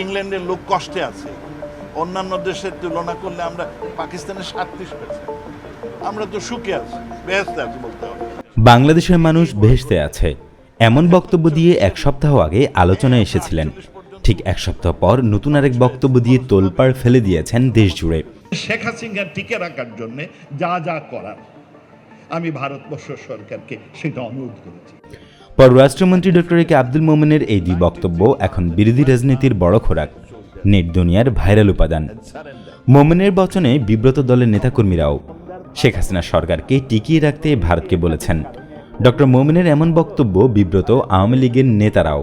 ইংল্যান্ডের লোক কষ্টে আছে। অন্যান্য দেশের তুলনা করলে আমরা পাকিস্তানের সাতত্রিশ পার্সেন্ট আমরা তো সুখে আছি ব্যস্ত আছি বলতে হবে। বাংলাদেশের মানুষ ভেসতে আছে। এমন বক্তব্য দিয়ে এক সপ্তাহ আগে আলোচনায় এসেছিলেন। ঠিক এক সপ্তাহ পর নতুন আরেক বক্তব্য দিয়ে তোলপাড় ফেলে দিয়েছেন দেশ জুড়ে শেখ হাসিনা টিকে রাখার জন্য যা যা করার আমি ভারতবর্ষ সরকারকে সেটা অনুরোধ করেছি। পররাষ্ট্রমন্ত্রী ডক্টর এ কে আব্দুল মোমেনের এই দুই বক্তব্য এখন বিরোধী রাজনীতির বড় খোরাক, নেট দুনিয়ার ভাইরাল উপাদান। মোমেনের বচনে বিব্রত দলের নেতাকর্মীরাও, শেখ হাসিনা সরকারকে টিকিয়ে রাখতে ভারতকে বলেছেন। ডক্টর মোমেনের এমন বক্তব্য বিব্রত আওয়ামী লীগের নেতারাও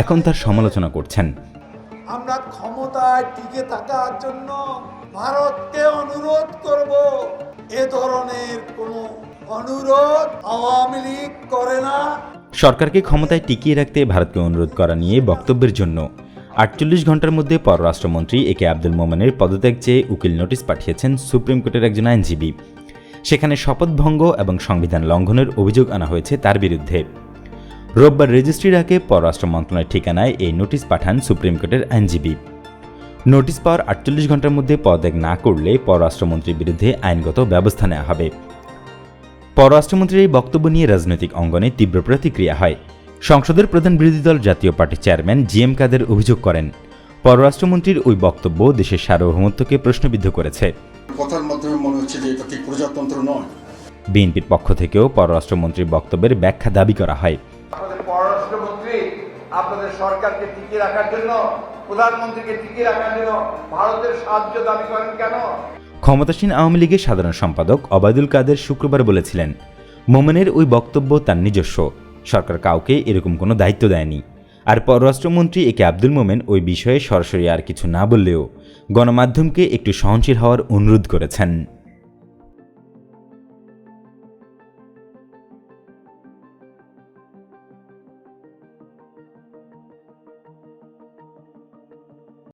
এখন তার সমালোচনা করছেন। আমরা ক্ষমতায় টিকে থাকার জন্য ভারতকে অনুরোধ করব। এ ধরনের কোনো অনুরোধ আওয়ামী লীগ করে না। সরকারকে ক্ষমতায় টিকিয়ে রাখতে ভারতকে অনুরোধ করা নিয়ে বক্তব্যের জন্য আটচল্লিশ ঘণ্টার মধ্যে পররাষ্ট্রমন্ত্রী এ কে আব্দুল মোমেনের পদত্যাগ চেয়ে উকিল নোটিশ পাঠিয়েছেন সুপ্রিম কোর্টের একজন আইনজীবী। সেখানে শপথভঙ্গ এবং সংবিধান লঙ্ঘনের অভিযোগ আনা হয়েছে তার বিরুদ্ধে। রোববার রেজিস্ট্রির আগে পররাষ্ট্র মন্ত্রণালয়ের ঠিকানায় এই নোটিশ পাঠান সুপ্রিম কোর্টের আইনজীবী। নোটিশ পাওয়ার আটচল্লিশ ঘণ্টার মধ্যে পদত্যাগ না করলে পররাষ্ট্রমন্ত্রীর বিরুদ্ধে আইনগত ব্যবস্থা নেওয়া হবে। পররাষ্ট্রমন্ত্রীর এই বক্তব্য নিয়ে রাজনৈতিক অঙ্গনে তীব্র প্রতিক্রিয়া হয়। সংসদের প্রধান বিরোধী দল জাতীয় পার্টির চেয়ারম্যান জি এম কাদের অভিযোগ করেন পররাষ্ট্রমন্ত্রীর ওই বক্তব্য দেশের সার্বভৌমত্বকে প্রশ্নবিদ্ধ করেছে। কথার মাধ্যমে মনে হচ্ছে যে এটা ঠিক প্রজাতন্ত্র নয়। বিএনপির পক্ষ থেকেও পররাষ্ট্রমন্ত্রীর বক্তব্যের ব্যাখ্যা দাবি করা হয়। আপনাদের পররাষ্ট্রমন্ত্রী আপনাদের সরকারকে টিকিয়ে রাখার জন্য প্রধানমন্ত্রীকে টিকিয়ে রাখার জন্য ভারতের সাহায্য দাবি করেন কেন? ক্ষমতাসীন আওয়ামী লীগের সাধারণ সম্পাদক অবায়দুল কাদের শুক্রবার বলেছিলেন, মোমেনের ওই বক্তব্য তার নিজস্ব। সরকার কাউকে এরকম কোনো দায়িত্ব দেয়নি। আর পররাষ্ট্রমন্ত্রী একে আব্দুল মোমেন ওই বিষয়ে সরাসরি আর কিছু না বললেও গণমাধ্যমকে একটু সহনশীল হওয়ার অনুরোধ করেছেন।